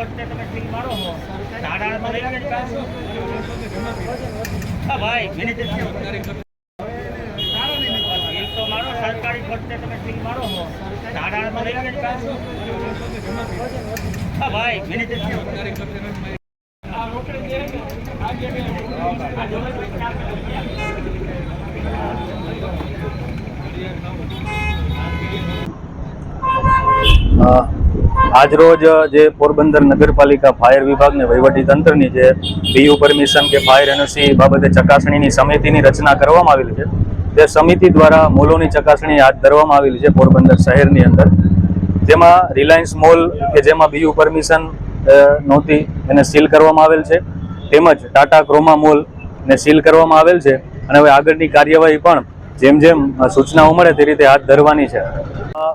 તમે બિલ મારો છો લેજો હા, ભાઈ. બિલ તો મારો સરકારી ખર્ચે તમે બિલ મારો છો લેજો હા, ભાઈ મિનિટ જ આજરોજ જે પોરબંદર નગરપાલિકા ફાયર વિભાગ ને વહીવટી તંત્રની જે પીયુ પરમિશન કે ફાયર એનઓસી બાબતે ચકાસણીની સમિતિની રચના કરવામાં આવેલી છે. તે સમિતિ દ્વારા મોલોની ચકાસણી હાથ ધરવામાં આવેલી છે પોરબંદર શહેરની અંદર. જેમાં રિલાયન્સ મોલ કે જેમાં બીયુ પરમિશન નહોતી એને સીલ કરવામાં આવેલ છે. તેમજ ટાટા ક્રોમા મોલ ને સીલ કરવામાં આવેલ છે. અને હવે આગળની કાર્યવાહી પણ જેમ જેમ સૂચનાઓ મળે તે રીતે હાથ ધરવાની છે.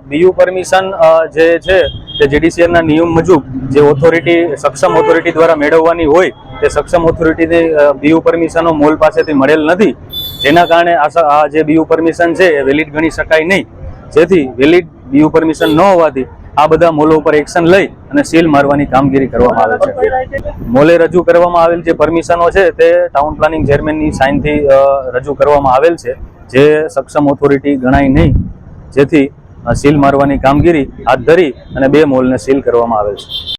બીયુ પરમિશન જે છે તે જીડીસીએના નિયમ મુજબ જે ઓથોરિટી સક્ષમ ઓથોરિટી દ્વારા મેળવવાની હોય, તે સક્ષમ ઓથોરિટીથી બીયુ પરમિશનો મોલ પાસેથી મળેલ નથી. જેના કારણે આ જે બીયુ પરમિશન છે, એ વેલિડ ગણી શકાય નહીં. જેથી વેલિડ બીયુ પરમિશન ન હોવાથી આ બધા મોલો ઉપર એક્શન લઈ અને સીલ મારવાની કામગીરી કરવામાં આવે છે. મોલે રજૂ કરવામાં આવેલ જે પરમિશનો છે, તે ટાઉન પ્લાનિંગ ચેરમેનની સાઇનથી રજૂ કરવામાં આવેલ છે, જે સક્ષમ ઓથોરિટી ગણાય નહીં. જેથી સીલ મારવાની કામગીરી હાથ ધરી અને બે મોલને સીલ કરવામાં આવેલ છે.